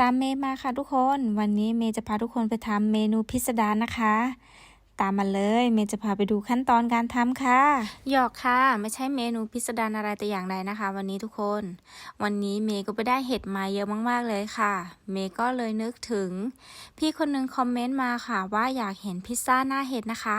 ตามเมย์มาค่ะทุกคน วันนี้เมย์จะพาทุกคนไปทำเมนูพิสดารนะคะ ตามมาเลย เมย์จะพาไปดูขั้นตอนการทำค่ะ หยอกค่ะ ไม่ใช่เมนูพิสดารอะไรแต่อย่างใดนะคะ วันนี้ทุกคน วันนี้เมย์ก็ไปได้เห็ดมาเยอะมากๆเลยค่ะ เมย์ก็เลยนึกถึง พี่คนนึงคอมเมนต์มาค่ะ ว่าอยากเห็นพิซซ่าหน้าเห็ดนะคะ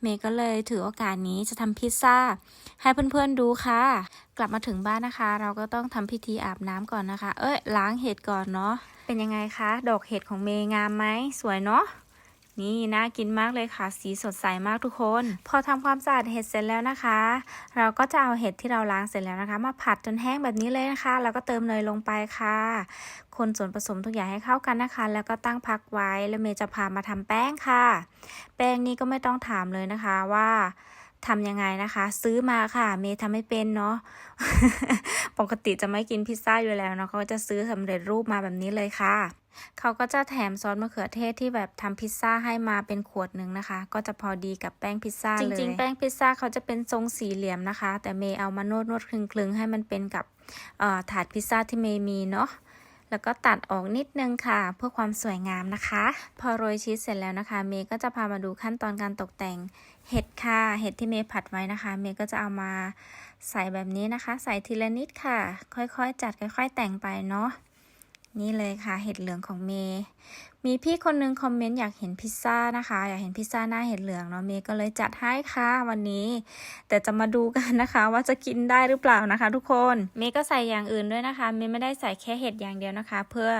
เมย์ก็เลยถือโอกาสนี้จะทำพิซซ่าให้เพื่อนๆดูค่ะ กลับมาถึงบ้านนะคะ เราก็ต้องทำพิธีอาบน้ำก่อนนะคะ เอ้ยล้างเห็ดก่อนเนาะเป็นยังไงคะ ดอกเห็ดของเมย์งามไหมสวยเนาะ นี่น่ากินมากเลยค่ะ สีสดใสมากทุกคน พอทำความสะอาดเห็ดเสร็จแล้วนะคะ เราก็จะเอาเห็ดที่เราล้างเสร็จแล้วนะคะ มาผัดจนแห้งแบบนี้เลยนะคะ แล้วก็เติมเนยลงไปค่ะ คนส่วนผสมทุกอย่างให้เข้ากันนะคะ แล้วก็ตั้งพักไว้แล้วเมย์จะพามาทำแป้งค่ะ แป้งนี้ก็ไม่ต้องถามเลยนะคะว่าทำยังไงนะคะ ซื้อมาค่ะ เมย์ทำไม่เป็นเนาะปกติจะไม่กินพิซซ่าอยู่แล้วเนาะเขาก็จะซื้อสำเร็จรูปมาแบบนี้เลยค่ะ เขาก็จะแถมซอสมะเขือเทศที่แบบทำพิซซ่าให้มาเป็นขวดหนึ่งนะคะ ก็จะพอดีกับแป้งพิซซ่าเลย จริงๆ แป้งพิซซ่าเขาจะเป็นทรงสี่เหลี่ยมนะคะ แต่เมย์เอามานวดนวดคลึงๆ ให้มันเป็นกับถาดพิซซ่าที่เมย์มีเนาะแล้วก็ตัดออกนิดนึงค่ะ เพื่อความสวยงามนะคะ พอโรยชีสเสร็จแล้วนะคะ เมย์ก็จะพามาดูขั้นตอนการตกแต่งเห็ดค่ะ เห็ดที่เมย์ผัดไว้นะคะ เมย์ก็จะเอามาใส่แบบนี้นะคะ ใส่ทีละนิดค่ะ ค่อยๆ จัดค่อย ๆ แต่งไปเนาะ นี่เลยค่ะเห็ดเหลืองของเมย์มีพี่คนนึงคอมเมนต์อยากเห็นพิซซ่านะคะ อยากเห็นพิซซ่าหน้าเห็ดเหลืองเนาะเมย์ก็เลยจัดให้ค่ะวันนี้ แต่จะมาดูกันนะคะ ว่าจะกินได้หรือเปล่านะคะ ทุกคนเมย์ก็ใส่อย่างอื่นด้วยนะคะเมย์ไม่ได้ใส่แค่เห็ดอย่างเดียวนะคะ เพื่อ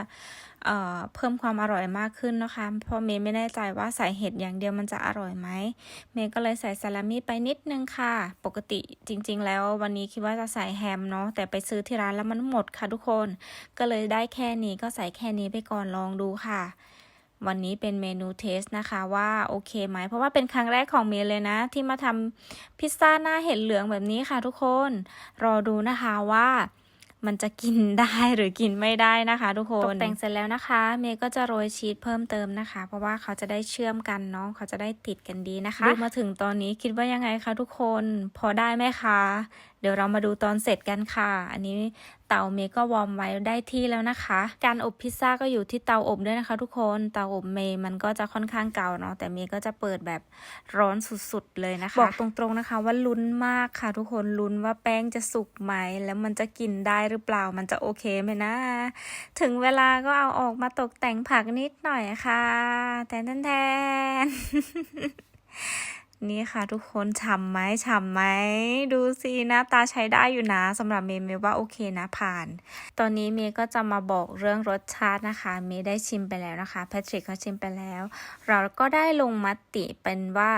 เอ่อเพิ่มความอร่อยมากขึ้นนะคะ เพราะเมย์ไม่แน่ใจว่าใส่เห็ดอย่างเดียวมันจะอร่อยไหมเมย์ก็เลยใส่ซาลามี่ไปนิดนึงค่ะ ปกติจริง ๆ แล้ววันนี้คิดว่าจะใส่แฮมเนาะแต่ไปซื้อที่ร้านแล้วมันหมดค่ะทุกคน ก็เลยได้แค่นี้ก็ใส่แค่นี้ไปก่อนลองดูค่ะ วันนี้เป็นเมนูเทสนะคะว่าโอเคไหม เพราะว่าเป็นครั้งแรกของเมย์เลยนะ ที่มาทำพิซซ่าหน้าเห็ดเหลืองแบบนี้ค่ะทุกคน รอดูนะคะว่ามันจะกินได้หรือกินไม่ได้นะคะ ทุกคนตกแต่งเสร็จแล้วนะคะ เมย์ก็จะโรยชีสเพิ่มเติมนะคะ เพราะว่าเขาจะได้เชื่อมกันเนาะเขาจะได้ติดกันดีนะคะดูมาถึงตอนนี้คิดว่ายังไงคะทุกคน พอได้ไหมคะ เดี๋ยวเรามาดูตอนเสร็จกันค่ะ อันนี้เตาเมก็วอร์มไว้ได้ที่แล้วนะคะ การอบพิซซ่าก็อยู่ที่เตาอบด้วยนะคะ ทุกคน เตาอบเมย์มันก็จะค่อนข้างเก่าเนาะ แต่เมย์ก็จะเปิดแบบร้อนสุดๆเลยนะคะ บอกตรงๆนะคะว่าลุ้นมากค่ะ ทุกคน ลุ้นว่าแป้งจะสุกไหม แล้วมันจะกินได้หรือเปล่า มันจะโอเคไหมนะ ถึงเวลาก็เอาออกมาตกแต่งผักนิดหน่อยค่ะ แทนแทนๆ นี่ค่ะทุกคนฉ่ำไหมฉ่ำไหม ดูสิหน้าตาใช้ได้อยู่นะสำหรับเมย์เมย์ว่าโอเคนะผ่าน ตอนนี้เมย์ก็จะมาบอกเรื่องรสชาตินะคะ เมย์ได้ชิมไปแล้วนะคะแพทริกเขาชิมไปแล้ว เราก็ได้ลงมติเป็นว่า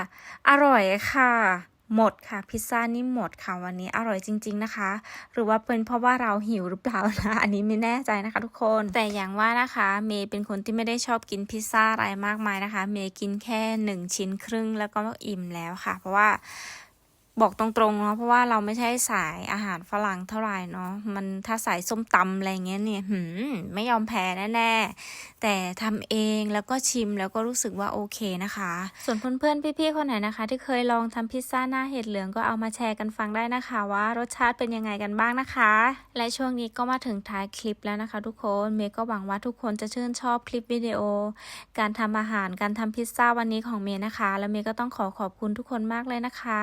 อร่อยค่ะ หมดค่ะพิซซ่านี่หมดค่ะวันนี้อร่อยจริง ๆนะคะ หรือว่าเป็นเพราะว่าเราหิวหรือเปล่านะอันนี้ไม่แน่ใจนะคะ ทุกคน แต่อย่างว่านะคะ เมย์เป็นคนที่ไม่ได้ชอบกินพิซซ่าอะไรมากมายนะคะ เมย์กินแค่หนึ่งชิ้นครึ่งแล้วก็อิ่มแล้วค่ะ เพราะว่า บอกตรงๆเนาะเพราะว่าเราไม่ใช่สายอาหารฝรั่งเท่าไหร่เนาะมันถ้าสายส้มตำอะไรเงี้ยเนี่ยหืมไม่ยอมแพ้แน่ๆแต่ทำเองแล้วก็ชิมแล้วก็รู้สึกว่าโอเคนะคะ ส่วนเพื่อนๆพี่ๆคนไหนนะคะ ที่เคยลองทำพิซซ่าหน้าเห็ดเหลืองก็เอามาแชร์กันฟังได้นะคะ ว่ารสชาติเป็นยังไงกันบ้างนะคะ และช่วงนี้ก็มาถึงท้ายคลิปแล้วนะคะ ทุกคนเมย์ก็หวังว่าทุกคนจะชื่นชอบคลิปวิดีโอ การทำอาหารการทำพิซซ่าวันนี้ของเมย์นะคะ แล้วเมย์ก็ต้องขอขอบคุณทุกคนมากเลยนะคะ